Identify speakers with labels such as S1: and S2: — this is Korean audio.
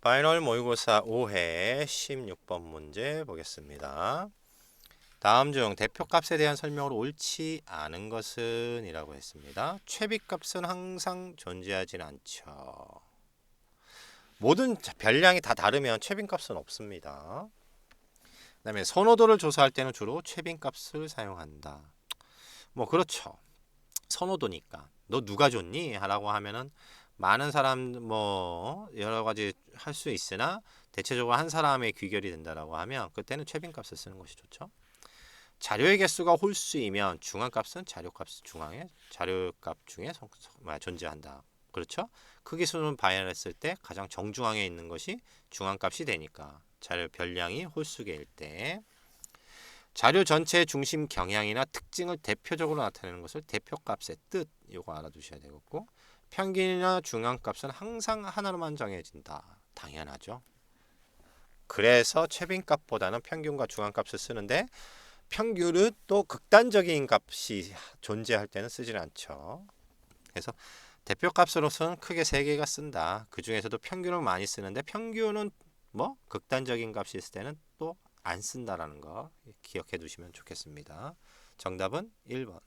S1: 파이널 모의고사 5회 16번 문제 보겠습니다. 다음 중 대표값에 대한 설명으로 옳지 않은 것은 이라고 했습니다. 최비값은 항상 존재하진 않죠. 모든 별량이 다 다르면 최빈값은 없습니다. 그 다음에 선호도를 조사할 때는 주로 최빈값을 사용한다. 뭐 그렇죠. 선호도니까 너 누가 좋니? 하라고 하면은 많은 사람 뭐 여러 가지 할 수 있으나 대체적으로 한 사람의 귀결이 된다라고 하면 그때는 최빈값을 쓰는 것이 좋죠. 자료의 개수가 홀수이면 중앙값은 자료값 중앙에 자료값 중에 성, 성, 뭐야, 존재한다. 그렇죠? 크기 수는 반영했을 때 가장 정중앙에 있는 것이 중앙값이 되니까 자료 별량이 홀수계일 때 자료 전체의 중심 경향이나 특징을 대표적으로 나타내는 것을 대표값의 뜻 이거 알아두셔야 되겠고 평균이나 중앙값은 항상 하나로만 정해진다. 당연하죠. 그래서 최빈값보다는 평균과 중앙값을 쓰는데 평균은 또 극단적인 값이 존재할 때는 쓰질 않죠. 그래서 대표값으로서는 크게 세 개가 쓴다. 그 중에서도 평균을 많이 쓰는데 평균은 뭐 극단적인 값이 있을 때는 또 안 쓴다라는 거 기억해 두시면 좋겠습니다. 정답은 1번.